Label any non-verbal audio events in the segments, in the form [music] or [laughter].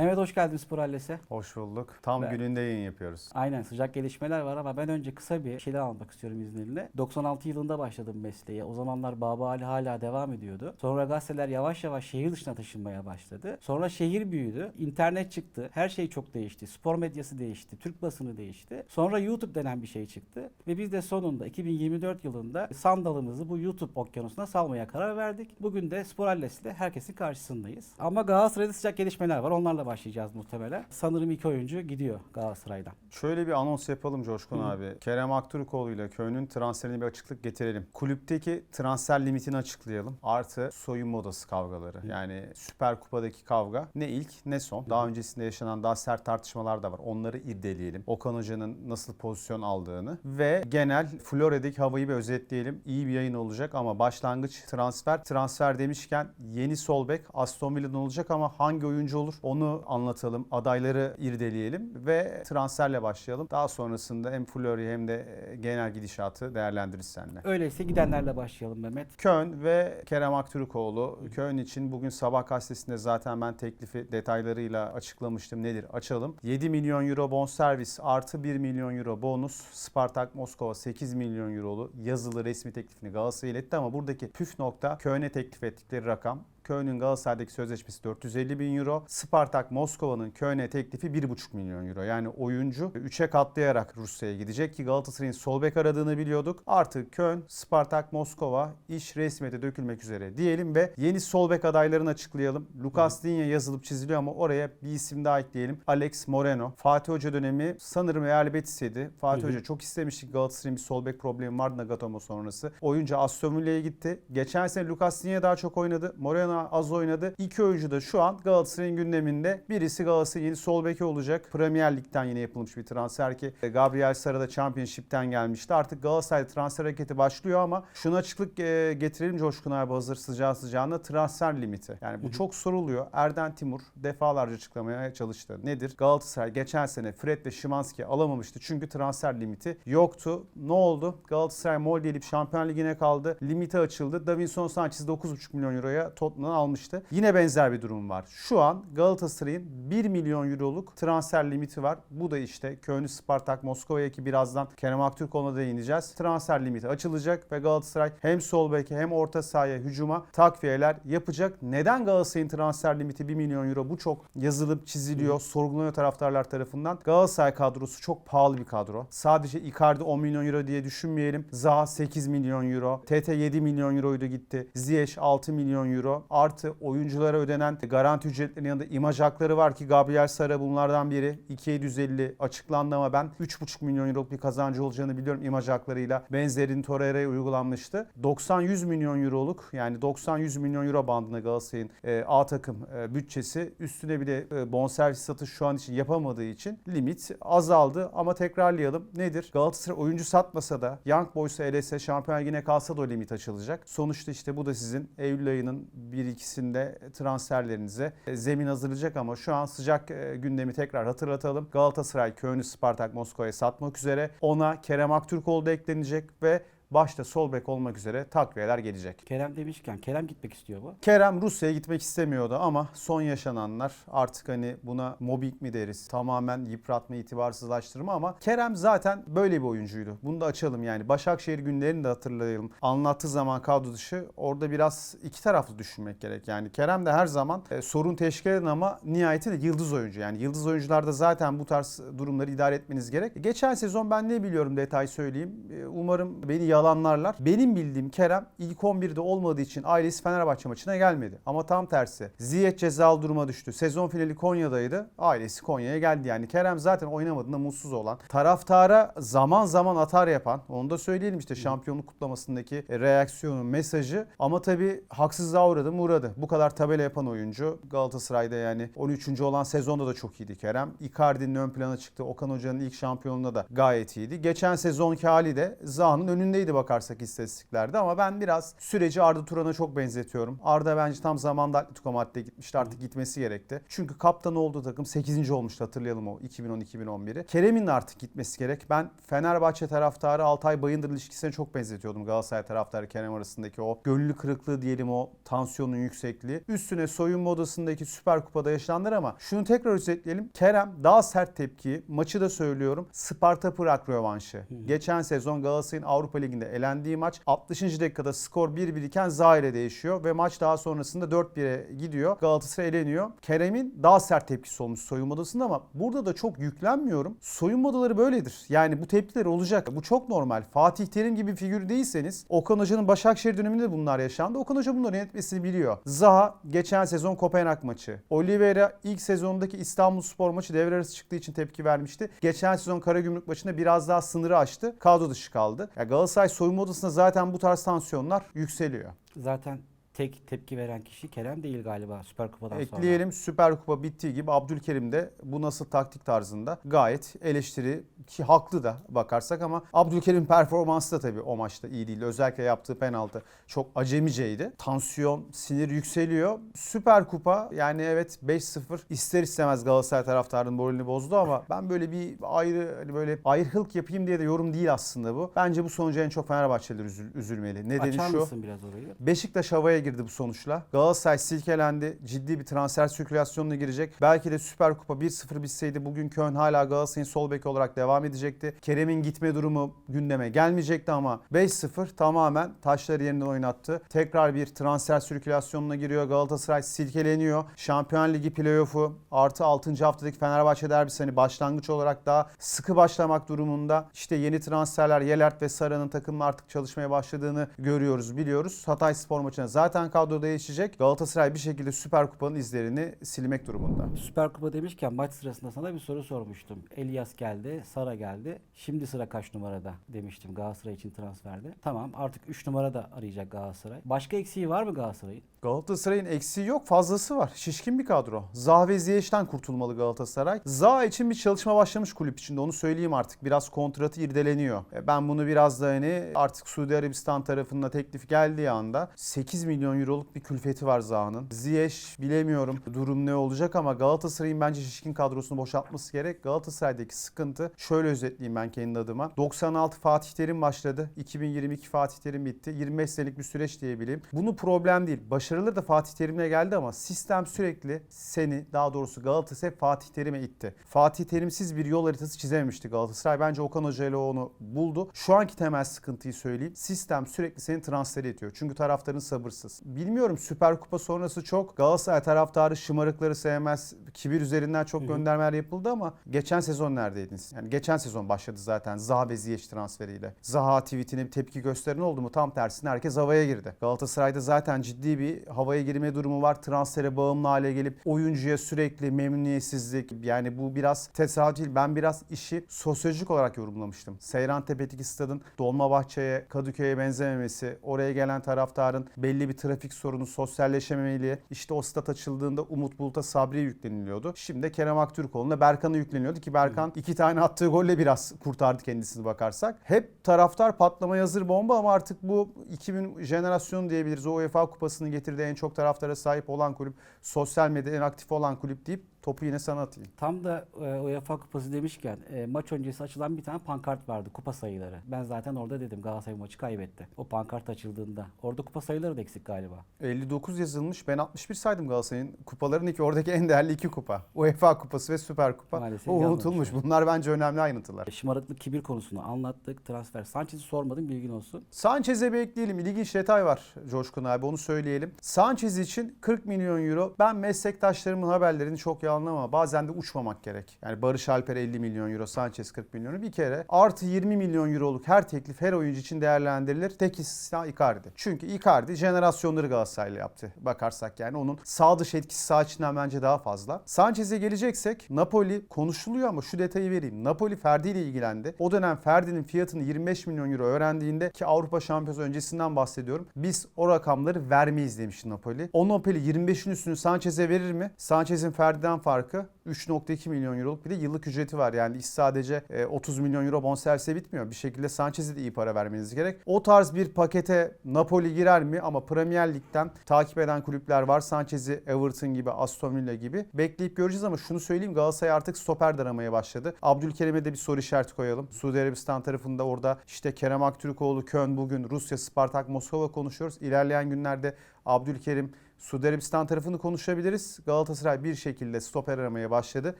Mehmet hoş geldin Spor Halles'e. Hoş bulduk. Tam Ben- gününde yayın yapıyoruz. Aynen sıcak gelişmeler var ama ben önce kısa bir şeyler almak istiyorum izninle. 96 yılında başladım mesleğe. O zamanlar Baba Ali hala devam ediyordu. Sonra gazeteler yavaş yavaş şehir dışına taşınmaya başladı. Sonra şehir büyüdü. İnternet çıktı. Her şey çok değişti. Spor medyası değişti. Türk basını değişti. Sonra YouTube denen bir şey çıktı. Ve biz de sonunda 2024 yılında sandalımızı bu YouTube okyanusuna salmaya karar verdik. Bugün de Spor Halles'le herkesin karşısındayız. Ama Galatasaray'da sıcak gelişmeler var. Onlarla başlayacağız muhtemelen. Sanırım iki oyuncu gidiyor Galatasaray'dan. Şöyle bir anons yapalım Coşkun abi. Kerem Aktürkoğlu ile Köy'ün transferine bir açıklık getirelim. Kulüpteki transfer limitini açıklayalım. Artı soyunma odası kavgaları. Yani Süper Kupa'daki kavga ne ilk ne son. Daha öncesinde yaşanan daha sert tartışmalar da var. Onları irdeleyelim. Okan Hoca'nın nasıl pozisyon aldığını ve genel Florya'daki havayı bir özetleyelim. İyi bir yayın olacak ama başlangıç transfer. Transfer demişken yeni sol bek Aston Villa'dan olacak ama hangi oyuncu olur onu anlatalım. Adayları irdeleyelim ve transferle başlayalım. Daha sonrasında hem Florya hem de e, genel gidişatı değerlendiririz seninle. Öyleyse gidenlerle başlayalım Mehmet. Köln ve Kerem Aktürkoğlu. Köln için bugün sabah gazetesinde zaten ben teklifi detaylarıyla açıklamıştım. Nedir? Açalım. 7 milyon euro bonservis artı 1 milyon euro bonus. Spartak Moskova 8 milyon eurolu yazılı resmi teklifini Galatasaray'a iletti ama buradaki püf nokta Köln'e teklif ettikleri rakam. Köln'ün Galatasaray'daki sözleşmesi 450 bin euro. Spartak Moskova'nın Köln'e teklifi 1,5 milyon euro. Yani oyuncu 3'e katlayarak Rusya'ya gidecek ki Galatasaray'ın sol bek aradığını biliyorduk. Artık Köln, Spartak Moskova iş resmiyete dökülmek üzere diyelim ve yeni sol bek adaylarını açıklayalım. Lucas Digne yazılıp çiziliyor ama oraya bir isim daha ekleyelim. Alex Moreno. Fatih Hoca dönemi sanırım Real Betis'ydi. Fatih Hı hı. Hoca çok istemişti Galatasaray'ın bir sol bek problemi vardı Nagatomo sonrası. Oyuncu Aston Villa'ya gitti. Geçen sene Lucas Digne daha çok oynadı. Moreno az oynadı. İki oyuncu da şu an Galatasaray'ın gündeminde. Birisi Galatasaray'ın yeni sol beki olacak. Premier Lig'den yine yapılmış bir transfer ki e, Gabriel Sara da Championship'ten gelmişti. Artık Galatasaray transfer hareketi başlıyor ama şuna açıklık e, getirelim Coşkun abi hazır sıcağı sıcağına transfer limiti. Yani bu çok soruluyor. Erden Timur defalarca açıklamaya çalıştı. Nedir? Galatasaray geçen sene Fred ve Szymanski alamamıştı. Çünkü transfer limiti yoktu. Ne oldu? Galatasaray Molde elip Şampiyon Ligi'ne kaldı. Limiti açıldı. Davinson Sanchez 9,5 milyon euroya Tottenham'dan almıştı. Yine benzer bir durum var. Şu an Galatasaray'ın 1 milyon euroluk transfer limiti var. Bu da işte Köln, Spartak, Moskova'ya ki birazdan Kerem Aktürkoğlu'na değineceğiz. Transfer limiti açılacak ve Galatasaray hem sol beke hem orta sahaya hücuma takviyeler yapacak. Neden Galatasaray'ın transfer limiti 1 milyon euro? Bu çok yazılıp çiziliyor, sorgulanıyor taraftarlar tarafından. Galatasaray kadrosu çok pahalı bir kadro. Sadece Icardi 10 milyon euro diye düşünmeyelim. Zaha 8 milyon euro. TT 7 milyon euroydu gitti. Ziyech 6 milyon euro. Artı oyunculara ödenen garanti ücretlerinin yanında imaj hakları var ki Gabriel Sara bunlardan biri. 2750 açıklandı ama ben 3,5 milyon euroluk bir kazancı olacağını biliyorum imaj haklarıyla. Benzerini Torreira'ya uygulanmıştı. 90-100 milyon euroluk yani 90-100 milyon euro bandında Galatasaray'ın e, A takım e, bütçesi üstüne bir de e, bonservis satış şu an için yapamadığı için limit azaldı ama tekrarlayalım. Nedir? Galatasaray oyuncu satmasa da Young Boys'a elese Şampiyon Ligi'ne kalsa da o limit açılacak. Sonuçta işte bu da sizin Eylül ayının 1-2'sinde transferlerinize e, zemin hazırlayacak ama şu an sıcak e, gündemi tekrar hatırlatalım. Galatasaray Köln'ü Spartak Moskova'ya satmak üzere. Ona Kerem Aktürkoğlu da eklenecek ve başta sol bek olmak üzere takviyeler gelecek. Kerem demişken Kerem gitmek istiyor bu. Kerem Rusya'ya gitmek istemiyordu ama son yaşananlar artık hani buna mobbing mi deriz tamamen yıpratma itibarsızlaştırma ama Kerem zaten böyle bir oyuncuydu. Bunu da açalım yani Başakşehir günlerini de hatırlayalım. Anlattığı zaman kadro dışı orada biraz iki taraflı düşünmek gerek. Yani Kerem de her zaman e, sorun teşkil eden ama nihayetinde yıldız oyuncu. Yani yıldız oyuncularda zaten bu tarz durumları idare etmeniz gerek. Geçen sezon ben ne biliyorum detay söyleyeyim. E, Umarım beni yalanlarlar. Benim bildiğim Kerem ilk 11'de olmadığı için ailesi Fenerbahçe maçına gelmedi. Ama tam tersi. Ziyech cezalı duruma düştü. Sezon finali Konya'daydı. Ailesi Konya'ya geldi. Yani Kerem zaten oynamadığında mutsuz olan, taraftara zaman zaman atar yapan, onu da söyleyelim işte şampiyonluk kutlamasındaki reaksiyonu, mesajı. Ama tabii haksızlığa uğradı mı uğradı. Bu kadar tabela yapan oyuncu Galatasaray'da yani 13. olan sezonda da çok iyiydi Kerem. Icardi'nin ön plana çıktı. Okan Hoca'nın ilk şampiyonluğunda da gayet iyiydi. Geçen sezonki hali de Zaha'nın önündeydi belliydi bakarsak istatistiklerde ama ben biraz süreci Arda Turan'a çok benzetiyorum. Arda bence tam zamanda Atletico Madrid'e gitmişti artık gitmesi gerekti. Çünkü kaptan olduğu takım 8. olmuştu hatırlayalım o 2010-2011'i. Kerem'in artık gitmesi gerek. Ben Fenerbahçe taraftarı Altay Bayındır ilişkisine çok benzetiyordum Galatasaray taraftarı Kerem arasındaki o gönüllü kırıklığı diyelim o tansiyonun yüksekliği. Üstüne soyunma odasındaki Süper Kupa'da yaşananlar ama şunu tekrar özetleyelim. Kerem daha sert tepkiyi maçı da söylüyorum. Sparta Prag rövanşı. Geçen sezon Galatasaray'ın Avrupa Ligi'nde elendiği maç 60. dakikada skor 1-1 iken Zaire değişiyor ve maç daha sonrasında 4-1'e gidiyor. Galatasaray eleniyor. Kerem'in daha sert tepkisi olmuş soyunma odasında ama burada da çok yüklenmiyorum. Soyunma odaları böyledir. Yani bu tepkiler olacak. Bu çok normal. Fatih Terim gibi bir figür değilseniz Okan Hoca'nın Başakşehir döneminde de bunlar yaşandı. Okan Hoca bunları yönetmesini biliyor. Zaha geçen sezon Kopenhag maçı. Oliveira ilk sezondaki İstanbul Spor maçı devre arası çıktığı için tepki vermişti. Geçen sezon Karagümrük maçında biraz daha sınırı aştı. Kadro dışı kaldı. Ya Galatasaray soyunma odasında zaten bu tarz tansiyonlar yükseliyor. Zaten tek tepki veren kişi Kerem değil galiba Süper Kupa'dan sonra. Ekleyelim Süper Kupa bittiği gibi Abdülkerim de bu nasıl taktik tarzında gayet eleştiri ki haklı da bakarsak ama Abdülkerim performansı da tabii o maçta iyi değildi. Özellikle yaptığı penaltı çok acemiceydi. Tansiyon, sinir yükseliyor. Süper Kupa yani evet 5-0 ister istemez Galatasaray taraftarının moralini bozdu ama [laughs] ben böyle bir ayrı hani böyle ayrılık yapayım diye de yorum değil aslında bu. Bence bu sonuca en çok Fenerbahçeliler üzül- üzülmeli. Nedeni Açar şu. mısın biraz orayı? Beşiktaş havaya girdi bu sonuçla. Galatasaray silkelendi. Ciddi bir transfer sirkülasyonuna girecek. Belki de Süper Kupa 1-0 bitseydi bugün Köln hala Galatasaray'ın sol beki olarak devam edecekti. Kerem'in gitme durumu gündeme gelmeyecekti ama 5-0 tamamen taşları yerinden oynattı. Tekrar bir transfer sirkülasyonuna giriyor. Galatasaray silkeleniyor. Şampiyon Ligi playoff'u artı 6. haftadaki Fenerbahçe derbisi hani başlangıç olarak daha sıkı başlamak durumunda. İşte yeni transferler Yelert ve Sara'nın takımla artık çalışmaya başladığını görüyoruz, biliyoruz. Hatay Spor maçına zaten kadro değişecek. Galatasaray bir şekilde Süper Kupa'nın izlerini silmek durumunda. Süper Kupa demişken maç sırasında sana bir soru sormuştum. Elias geldi, Sara geldi. Şimdi sıra kaç numarada demiştim Galatasaray için transferde. Tamam artık 3 numara da arayacak Galatasaray. Başka eksiği var mı Galatasaray'ın? Galatasaray'ın eksiği yok fazlası var. Şişkin bir kadro. Zaha ve Ziyech'ten kurtulmalı Galatasaray. Zaha için bir çalışma başlamış kulüp içinde onu söyleyeyim artık. Biraz kontratı irdeleniyor. E, Ben bunu biraz da hani artık Suudi Arabistan tarafında teklif geldiği anda 8 milyon euroluk bir külfeti var Zaha'nın. Ziyech bilemiyorum durum ne olacak ama Galatasaray'ın bence şişkin kadrosunu boşaltması gerek. Galatasaray'daki sıkıntı şöyle özetleyeyim ben kendi adıma. 96 Fatih Terim başladı. 2022 Fatih Terim bitti. 25 senelik bir süreç diyebileyim. Bunu problem değil. Başarılı da Fatih Terim'le geldi ama sistem sürekli seni daha doğrusu Galatasaray Fatih Terim'e itti. Fatih Terimsiz bir yol haritası çizememişti Galatasaray. Bence Okan Hoca ile onu buldu. Şu anki temel sıkıntıyı söyleyeyim. Sistem sürekli seni transfer ediyor. Çünkü taraftarın sabırsız. Bilmiyorum Süper Kupa sonrası çok Galatasaray taraftarı şımarıkları sevmez. Kibir üzerinden çok göndermeler yapıldı ama geçen sezon neredeydiniz? Yani geçen sezon başladı zaten Zaha ve Ziyech transferiyle. Zaha tweetine bir tepki gösteren oldu mu? Tam tersine herkes havaya girdi. Galatasaray'da zaten ciddi bir havaya girme durumu var. Transfere bağımlı hale gelip oyuncuya sürekli memnuniyetsizlik. Yani bu biraz tesadüf değil. Ben biraz işi sosyolojik olarak yorumlamıştım. Seyrantepe'deki stadın Dolmabahçe'ye, Kadıköy'e benzememesi, oraya gelen taraftarın belli bir trafik sorunu, sosyalleşememeliği. İşte o stat açıldığında Umut Bulut'a Sabri'ye yükleniliyordu. Şimdi de Kerem Aktürkoğlu'na Berkan'a yükleniyordu ki Berkan iki tane attığı golle biraz kurtardı kendisini bakarsak. Hep taraftar patlamaya hazır bomba ama artık bu 2000 jenerasyonu diyebiliriz. O UEFA kupasını getirdiği en çok taraftara sahip olan kulüp, sosyal medyada en aktif olan kulüp deyip topu yine sana atayım. Tam da e, UEFA Kupası demişken e, maç öncesi açılan bir tane pankart vardı kupa sayıları. Ben zaten orada dedim Galatasaray maçı kaybetti. O pankart açıldığında. Orada kupa sayıları da eksik galiba. 59 yazılmış. Ben 61 saydım Galatasaray'ın kupaların iki oradaki en değerli iki kupa. UEFA kupası ve Süper Kupa. Maalesef o unutulmuş. yani. Bunlar bence önemli ayrıntılar. E, Şımarıklık kibir konusunu anlattık. Transfer. Sanchez'i sormadım bilgin olsun. Sanchez'e bekleyelim. İlginç detay var Coşkun abi onu söyleyelim. Sanchez için 40 milyon euro. Ben meslektaşlarımın haberlerini çok iyi anlamam ama bazen de uçmamak gerek. Yani Barış Alper 50 milyon euro, Sanchez 40 milyonu bir kere. Artı 20 milyon euroluk her teklif her oyuncu için değerlendirilir. Tek istisna Icardi. Çünkü Icardi jenerasyonları Galatasaray'la yaptı. Bakarsak yani onun sağ dış etkisi sağ içinden bence daha fazla. Sanchez'e geleceksek Napoli konuşuluyor ama şu detayı vereyim. Napoli Ferdi ile ilgilendi. O dönem Ferdi'nin fiyatını 25 milyon euro öğrendiğinde ki Avrupa Şampiyonası öncesinden bahsediyorum. Biz o rakamları vermeyiz demişti Napoli. O Napoli 25'in üstünü Sanchez'e verir mi? Sanchez'in Ferdi'den farkı 3.2 milyon euroluk bir de yıllık ücreti var. Yani iş sadece e, 30 milyon euro bonservise bitmiyor. Bir şekilde Sanchez'e de iyi para vermeniz gerek. O tarz bir pakete Napoli girer mi? Ama Premier Lig'den takip eden kulüpler var. Sanchez'i Everton gibi, Aston Villa gibi. Bekleyip göreceğiz ama şunu söyleyeyim Galatasaray artık stoper aramaya başladı. Abdülkerim'e de bir soru işareti koyalım. Suudi Arabistan tarafında orada işte Kerem Aktürkoğlu, Köln bugün Rusya, Spartak, Moskova konuşuyoruz. İlerleyen günlerde Abdülkerim Suudi Arabistan tarafını konuşabiliriz. Galatasaray bir şekilde stoper aramaya başladı.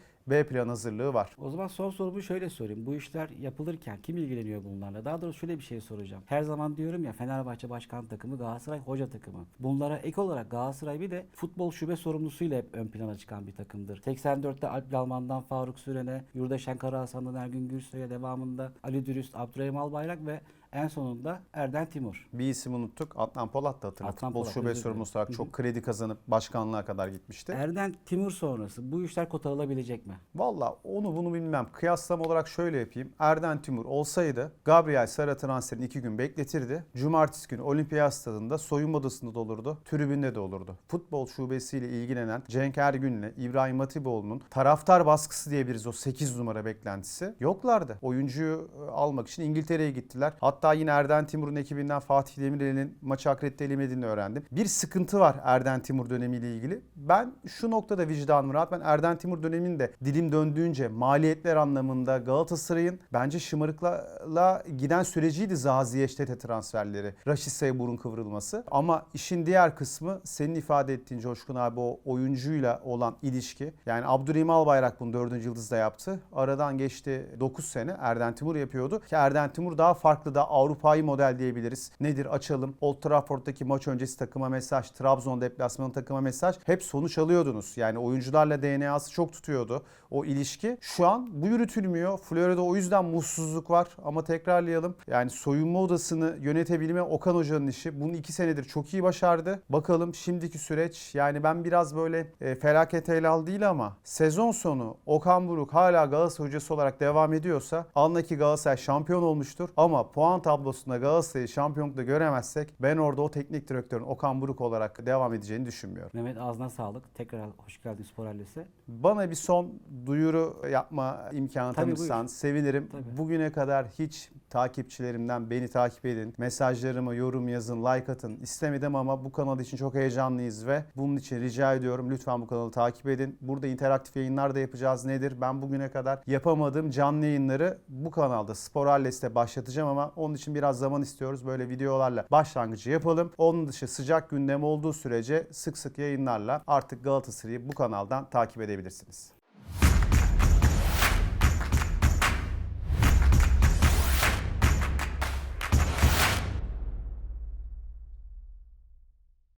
B plan hazırlığı var. O zaman son sorumu şöyle sorayım. Bu işler yapılırken kim ilgileniyor bunlarla? Daha doğrusu şöyle bir şey soracağım. Her zaman diyorum ya Fenerbahçe başkan takımı, Galatasaray hoca takımı. Bunlara ek olarak Galatasaray bir de futbol şube sorumlusuyla hep ön plana çıkan bir takımdır. 84'te Alp Lalman'dan Faruk Süren'e, Yurdaşen Karahasan'dan Ergün Gürsoy'a devamında Ali Dürüst, Abdurrahim Albayrak ve en sonunda Erden Timur. Bir isim unuttuk. Adnan Polat da hatırladık. Adnan Futbol Polat, şube özür sorumlusu olarak çok kredi kazanıp başkanlığa kadar gitmişti. Erden Timur sonrası bu işler kotarılabilecek mi? Valla onu bunu bilmem. Kıyaslama olarak şöyle yapayım. Erden Timur olsaydı Gabriel Sara transferini iki gün bekletirdi. Cumartesi günü Olimpiyat Stadında soyunma odasında da olurdu. Tribünde de olurdu. Futbol şubesiyle ilgilenen Cenk Ergün'le İbrahim Hatipoğlu'nun taraftar baskısı diyebiliriz o 8 numara beklentisi yoklardı. Oyuncuyu e, almak için İngiltere'ye gittiler. Hatta yine Erden Timur'un ekibinden Fatih Demirel'in maçı akredite edilmediğini öğrendim. Bir sıkıntı var Erden Timur dönemiyle ilgili. Ben şu noktada vicdanım rahat. Ben Erden Timur döneminde dilim döndüğünce maliyetler anlamında Galatasaray'ın bence şımarıkla giden süreciydi Zaziye Ştete transferleri. Raşit burun kıvrılması. Ama işin diğer kısmı senin ifade ettiğin Coşkun abi o oyuncuyla olan ilişki. Yani Abdurrahim Albayrak bunu 4. yıldızda yaptı. Aradan geçti 9 sene Erden Timur yapıyordu. Ki Erden Timur daha farklı da Avrupa'yı model diyebiliriz. Nedir açalım. Old Trafford'daki maç öncesi takıma mesaj, Trabzon deplasmanı takıma mesaj. Hep sonuç alıyordunuz. Yani oyuncularla DNA'sı çok tutuyordu o ilişki. Şu an bu yürütülmüyor. Florya'da o yüzden mutsuzluk var. Ama tekrarlayalım. Yani soyunma odasını yönetebilme Okan Hoca'nın işi. Bunu iki senedir çok iyi başardı. Bakalım şimdiki süreç. Yani ben biraz böyle e, felaket helal değil ama sezon sonu Okan Buruk hala Galatasaray hocası olarak devam ediyorsa anla ki Galatasaray şampiyon olmuştur. Ama puan tablosunda Galatasaray'ı şampiyonlukta göremezsek ben orada o teknik direktörün Okan Buruk olarak devam edeceğini düşünmüyorum. Mehmet ağzına sağlık. Tekrar hoş geldin Spor Ailesi. Bana bir son duyuru yapma imkanı Tabii, tanırsan buyur. sevinirim. Tabii. Bugüne kadar hiç takipçilerimden beni takip edin. Mesajlarıma yorum yazın, like atın. İstemedim ama bu kanal için çok heyecanlıyız ve bunun için rica ediyorum lütfen bu kanalı takip edin. Burada interaktif yayınlar da yapacağız. Nedir? Ben bugüne kadar yapamadığım canlı yayınları bu kanalda Spor Alles'te başlatacağım ama onun için biraz zaman istiyoruz. Böyle videolarla başlangıcı yapalım. Onun dışı sıcak gündem olduğu sürece sık sık yayınlarla artık Galatasaray'ı bu kanaldan takip edebilirsiniz.